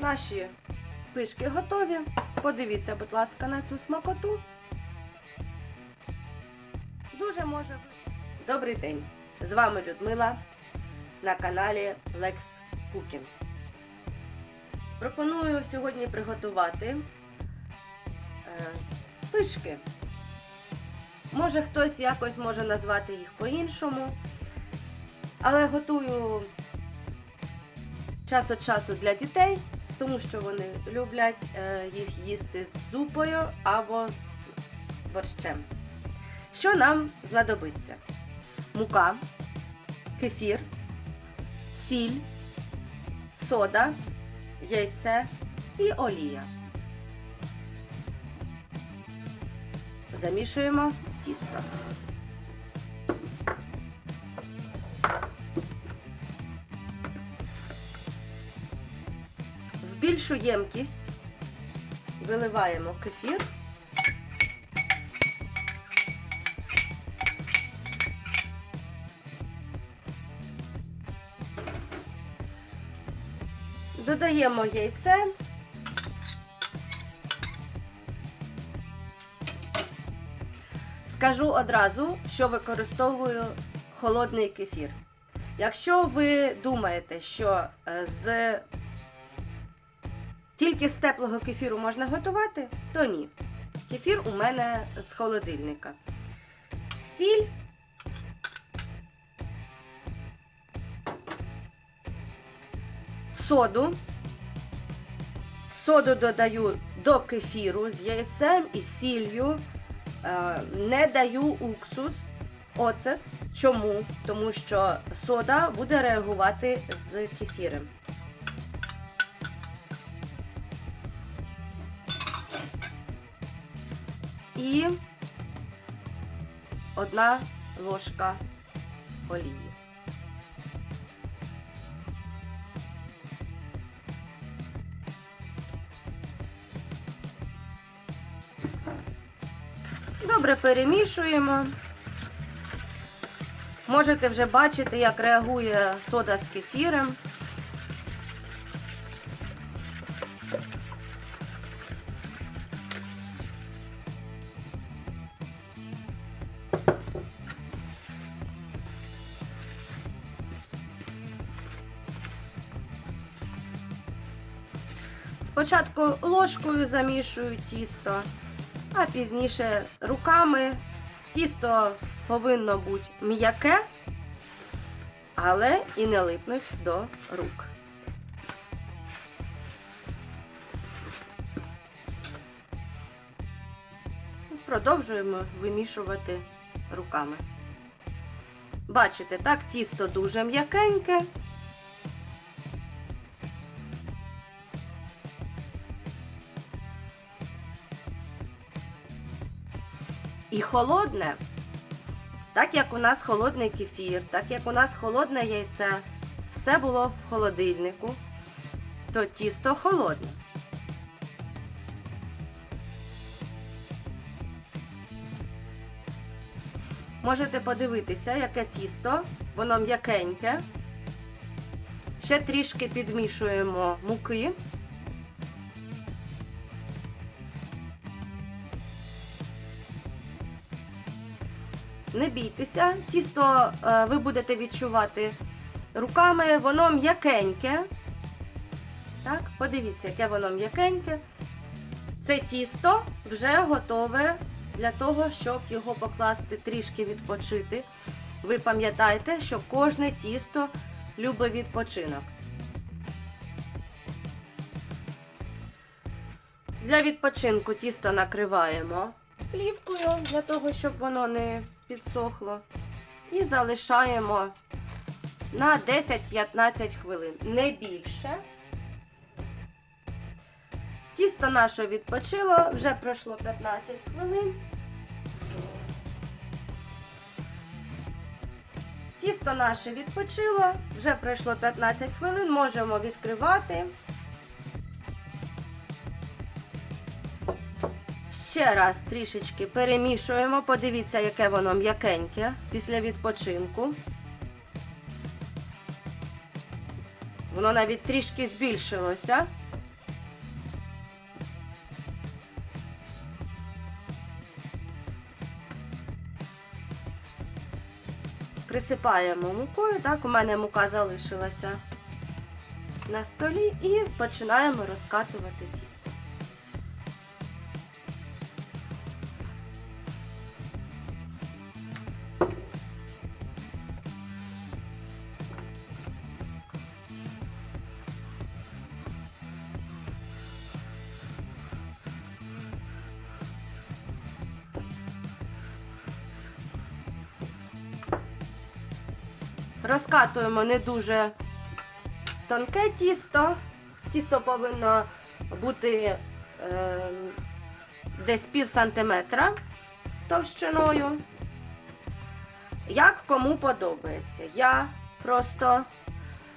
Наші пишки готові. Подивіться, будь ласка, на цю смакоту. Дуже може. Добрий день! З вами Людмила на каналі Lex Cooking. Пропоную сьогодні приготувати е, пишки. Може хтось якось може назвати їх по-іншому. Але готую час від часу для дітей, тому що вони люблять е, їх їсти з зупою або з борщем. Що нам знадобиться? Мука, кефір, сіль, сода, яйце і олія. Замішуємо тісто. Більшу ємкість виливаємо кефір. Додаємо яйце. Скажу одразу, що використовую холодний кефір. Якщо ви думаєте, що е, з тільки з теплого кефіру можна готувати, то ні. Кефір у мене з холодильника. Сіль. Соду. Соду додаю до кефіру з яйцем і сіллю. Е, Не даю уксус, оцет. Чому? Тому що сода буде реагувати з кефірем. І одна ложка олії. Добре перемішуємо. Можете вже бачити, як реагує сода з кефірем. Спочатку ложкою замішую тісто, а пізніше руками. Тісто повинно бути м'яке, але і не липнуть до рук. Продовжуємо вимішувати руками. Бачите, так, тісто дуже м'якеньке. І холодне, так як у нас холодний кефір, так як у нас холодне яйце, все було в холодильнику, то тісто холодне. Можете подивитися, яке тісто, воно м'якеньке. Ще трішки підмішуємо муки. Не бійтеся, тісто е, ви будете відчувати руками, воно м'якеньке. Так, подивіться, яке воно м'якеньке. Це тісто вже готове для того, щоб його покласти трішки відпочити. Ви пам'ятаєте, що кожне тісто любить відпочинок. Для відпочинку тісто накриваємо плівкою для того, щоб воно не підсохло. І залишаємо на 10-15 хвилин, не більше. Тісто наше відпочило, вже пройшло 15 хвилин. Тісто наше відпочило, вже пройшло 15 хвилин, можемо відкривати. Ще раз трішечки перемішуємо, подивіться, яке воно м'якеньке після відпочинку. Воно навіть трішки збільшилося. Присипаємо мукою, так, у мене мука залишилася на столі і починаємо розкатувати. Розкатуємо не дуже тонке тісто. Тісто повинно бути е, десь пів сантиметра товщиною. Як кому подобається. Я просто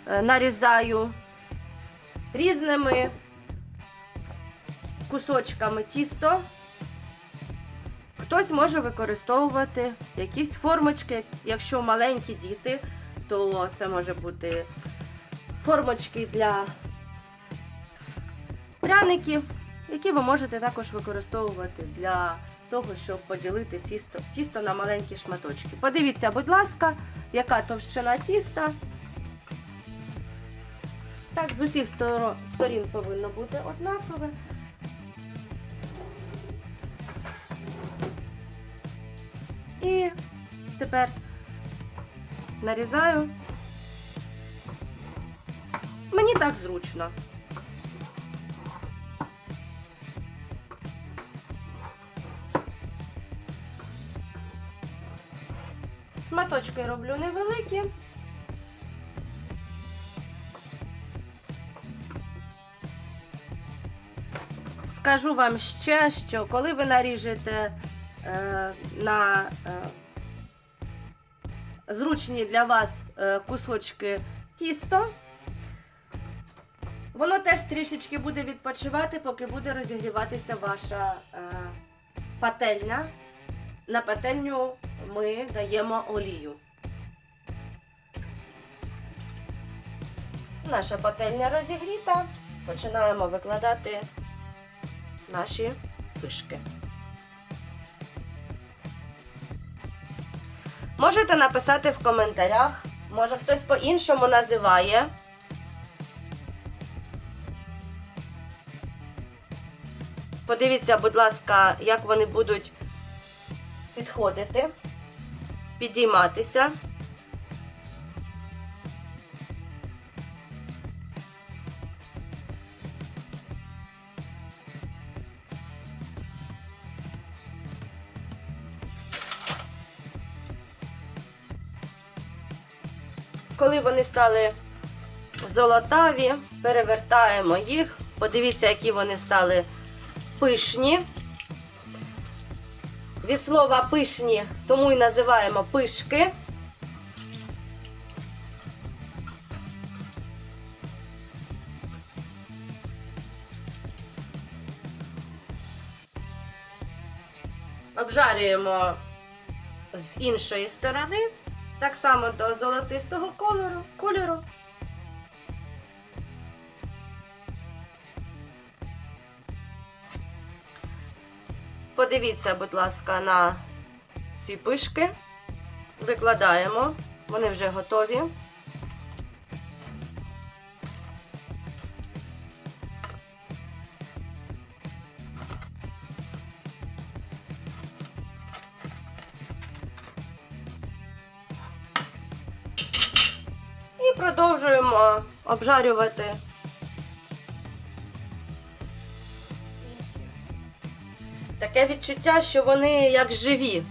е, нарізаю різними кусочками тісто. Хтось може використовувати якісь формочки, якщо маленькі діти, то це може бути формочки для пряників, які ви можете також використовувати для того, щоб поділити тісто, тісто на маленькі шматочки. Подивіться, будь ласка, яка товщина тіста. Так, з усіх сторін повинно бути однакове. І тепер нарізаю. Мені так зручно. Шматочки роблю невеликі. Скажу вам ще, що коли ви наріжете е, на е, зручні для вас е, кусочки тісто, воно теж трішечки буде відпочивати, поки буде розігріватися ваша е, пательня. На пательню ми даємо олію. Наша пательня розігріта. Починаємо викладати наші пишки. Можете написати в коментарях, може хтось по-іншому називає. Подивіться, будь ласка, як вони будуть підходити, підійматися. Коли вони стали золотаві, перевертаємо їх. Подивіться, які вони стали пишні. Від слова пишні, тому і називаємо пишки. Обжарюємо з іншої сторони, так само до золотистого кольору. кольору. Подивіться, будь ласка, на ці пишки. Викладаємо, вони вже готові. Продовжуємо обжарювати Таке відчуття, що вони як живі.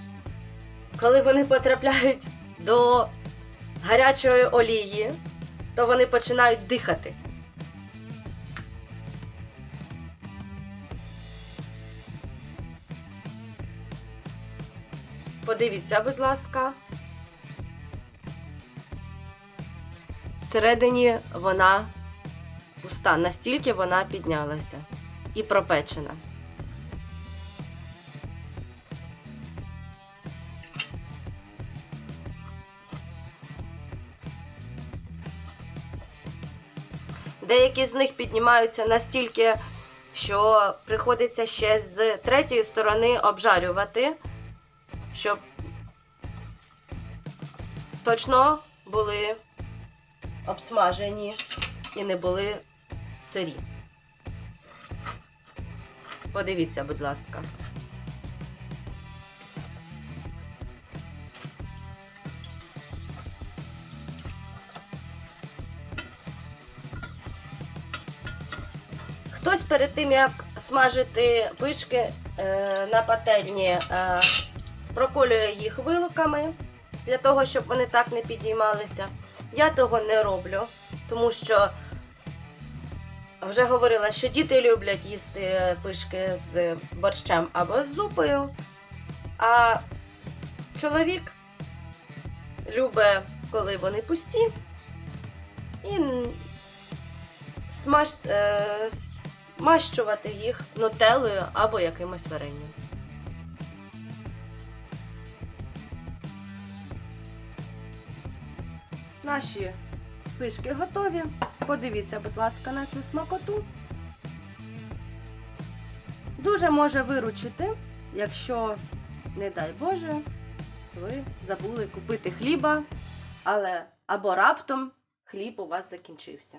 Коли вони потрапляють до гарячої олії, то вони починають дихати. Подивіться, будь ласка. Всередині вона пуста, настільки вона піднялася і пропечена. Деякі з них піднімаються настільки, що приходиться ще з третьої сторони обжарювати, щоб точно були обсмажені і не були сирі. Подивіться, будь ласка. Хтось перед тим, як смажити пишки е, на пательні, е, проколює їх вилками для того, щоб вони так не підіймалися. Я того не роблю, тому що вже говорила, що діти люблять їсти пишки з борщем або з зупою, а чоловік любить, коли вони пусті, і смаж, е, змащувати їх нутеллою або якимось варенням. Наші пишки готові. Подивіться, будь ласка, на цю смакоту. Дуже може виручити, якщо, не дай Боже, ви забули купити хліба, але або раптом хліб у вас закінчився.